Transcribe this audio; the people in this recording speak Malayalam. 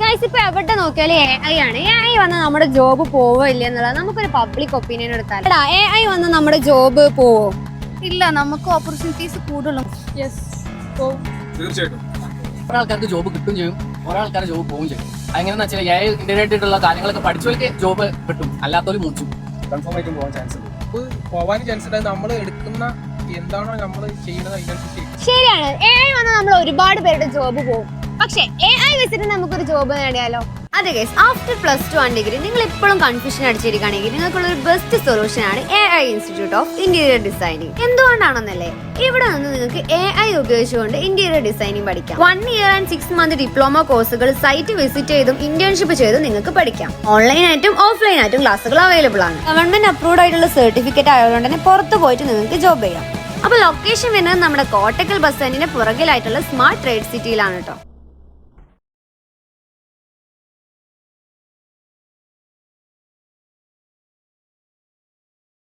ഗൈസ് ഇപ്പൊ എവിടെ നോക്കിയാലും എ ഐ ആണ്. എ ഐ വന്ന നമ്മുടെ ജോബ് പോവോ ഇല്ല എന്നുള്ളത് നമുക്കൊരു പബ്ലിക് ഒപ്പീനിയൻ എടുത്താൽ എടാ എ ഐ വന്ന നമ്മുടെ ജോബ് പോവോ? ഇല്ല നമുക്ക് ഓപ്പർച്യൂണിറ്റീസ് കൂടുതലും. യെസ് തീർച്ചയായിട്ടും. ആൾക്കാർക്ക് ജോബ് കിട്ടും ചെയ്യും. ഒരാൾക്കാർ ജോബ് പോവും ചെയ്യും. അതെങ്ങനെയാന്ന് വെച്ചാൽ എ ഇന്റർനെറ്റ് ആയിട്ടുള്ള കാര്യങ്ങളൊക്കെ പഠിച്ചവർക്ക് ജോബ് കിട്ടും. അല്ലാത്തവർ മൂച്ചു കൺഫേം ആയിട്ടും പോകാൻ ചാൻസ് ഉണ്ട്. പോവാൻ ചാൻസ് ഉണ്ട്. നമ്മൾ എടുക്കുന്ന എന്താണോ നമ്മൾ ചെയ്യുന്നത് അതിനനുസരിച്ച് ശരിയാണ്. എ ഐ വന്ന് നമ്മൾ ഒരുപാട് പേരുടെ ജോബ് പോകും പക്ഷെ എ ഐ വെച്ചിട്ട് നമുക്കൊരു ജോബ് നേടിയാലോ? അതെ guys after plus two and degree നിങ്ങൾ ഇപ്പോഴും കൺഫ്യൂഷൻ അടിച്ചിരിക്കുകയാണെങ്കിൽ നിങ്ങൾക്കുള്ള ഒരു ബെസ്റ്റ് സൊല്യൂഷൻ ആണ് A I institute of interior designing എന്തുകൊണ്ടാണെന്നല്ലേ? ഇവിടെ നിന്ന് നിങ്ങൾക്ക് എ ഐ ഉപയോഗിച്ചുകൊണ്ട് ഇന്റീരിയർ ഡിസൈനിങ് പഠിക്കാം. One year and six month diploma കോഴ്സുകൾ സൈറ്റ് വിസിറ്റ് ചെയ്തും ഇന്റേൺഷിപ്പ് ചെയ്തും നിങ്ങൾക്ക് പഠിക്കാം. ഓൺലൈൻ ആയിട്ടും ഓഫ്ലൈൻ ആയിട്ടും ക്ലാസ്സുകൾ അവൈലബിൾ ആണ്. ഗവൺമെന്റ് അപ്രൂവ്ഡ് ആയിട്ടുള്ള സർട്ടിഫിക്കറ്റ് ആയതുകൊണ്ട് തന്നെ പുറത്ത് പോയിട്ട് നിങ്ങൾക്ക് ജോബ് ചെയ്യാം. അപ്പൊ ലൊക്കേഷൻ വരുന്നത് നമ്മുടെ കോട്ടക്കൽ ബസ് സ്റ്റാൻഡിന്റെ പുറകിലായിട്ടുള്ള സ്മാർട്ട് ട്രേഡ് സിറ്റിയിലാണ് കേട്ടോ